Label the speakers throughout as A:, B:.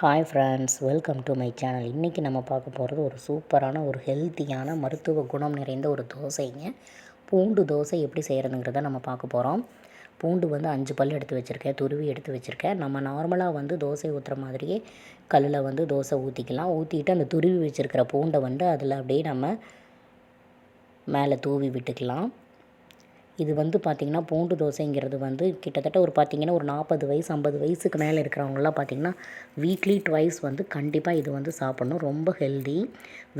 A: Hi friends welcome to my channel இன்றைக்கி நம்ம பார்க்க போகிறது ஒரு சூப்பரான ஒரு ஹெல்த்தியான மருத்துவ குணம் நிறைந்த ஒரு தோசைங்க. பூண்டு தோசை எப்படி செய்கிறதுங்கிறத நம்ம பார்க்க போகிறோம் பூண்டு வந்து அஞ்சு பல் எடுத்து வச்சுருக்கேன் துருவி எடுத்து வச்சுருக்கேன். நம்ம நார்மலாக வந்து தோசை ஊற்றுற மாதிரியே கல்லில் வந்து தோசை ஊற்றிக்கலாம் ஊற்றிட்டு அந்த துருவி வச்சுருக்கிற பூண்டை வந்து அதில் அப்படியே நம்ம மேலே தூவி விட்டுக்கலாம். இது வந்து பார்த்திங்கன்னா பூண்டு தோசைங்கிறது வந்து கிட்டத்தட்ட ஒரு பார்த்திங்கன்னா ஒரு நாற்பது வயசு ஐம்பது வயசுக்கு மேலே இருக்கிறவங்களாம் பார்த்திங்கன்னா வீக்லி ட்வைஸ் வந்து கண்டிப்பாக இது வந்து சாப்பிட்ணும். ரொம்ப ஹெல்தி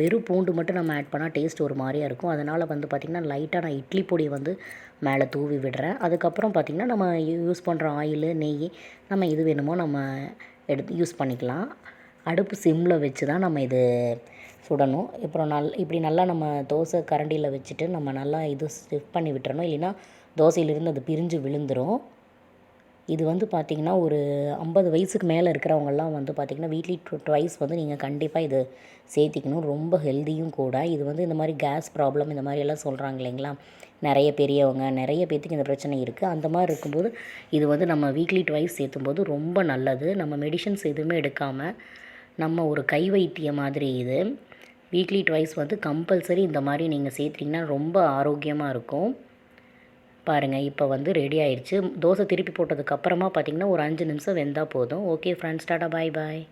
A: வெறும் பூண்டு மட்டும் நம்ம ஆட் பண்ணால் டேஸ்ட் ஒரு மாதிரியாக இருக்கும். அதனால் வந்து பார்த்திங்கன்னா லைட்டாக நான் இட்லி பொடி வந்து மேலே தூவி விடுறேன். அதுக்கப்புறம் பார்த்திங்கன்னா நம்ம யூஸ் பண்ணுற ஆயில் நெய் நம்ம இது வேணுமோ நம்ம எடுத்து யூஸ் பண்ணிக்கலாம். அடுப்பு சிம்மில் வச்சு தான் நம்ம இது சுடணும். அப்புறம் நல் இப்படி நல்லா நம்ம தோசை கரண்டியில் வச்சுட்டு நம்ம நல்லா இது ஸ்டிஃப் பண்ணி விட்டுறணும். இல்லைன்னா தோசையிலிருந்து அது பிரிஞ்சு விழுந்துடும் இது வந்து பார்த்திங்கன்னா ஒரு ஐம்பது வயசுக்கு மேலே இருக்கிறவங்கெல்லாம் வந்து பார்த்திங்கன்னா வீக்லி ட்வைஸ் வந்து நீங்கள் கண்டிப்பாக இது சேர்த்திக்கணும். ரொம்ப ஹெல்த்தியும் கூட. இது வந்து இந்த மாதிரி கேஸ் ப்ராப்ளம் இந்த மாதிரி எல்லாம் சொல்கிறாங்க இல்லைங்களா? நிறைய பெரியவங்க நிறைய பேர்த்துக்கு இந்த பிரச்சனை இருக்குது அந்த மாதிரி இருக்கும்போது இது வந்து நம்ம வீக்லி ட்வைஸ் சேர்த்தும்போது ரொம்ப நல்லது. நம்ம மெடிஷன்ஸ் எதுவுமே எடுக்காமல் நம்ம ஒரு கை வைத்திய மாதிரி இது. வீக்லி ட்வைஸ் வந்து கம்பல்சரி இந்த மாதிரி நீங்கள் சேர்த்திங்கன்னா ரொம்ப ஆரோக்கியமாக இருக்கும். பாருங்கள் இப்போ வந்து ரெடி ஆயிடுச்சு தோசை திருப்பி போட்டதுக்கப்புறமா பார்த்திங்கன்னா ஒரு அஞ்சு நிமிஷம் வெந்தால் போதும். Okay friends tata bye bye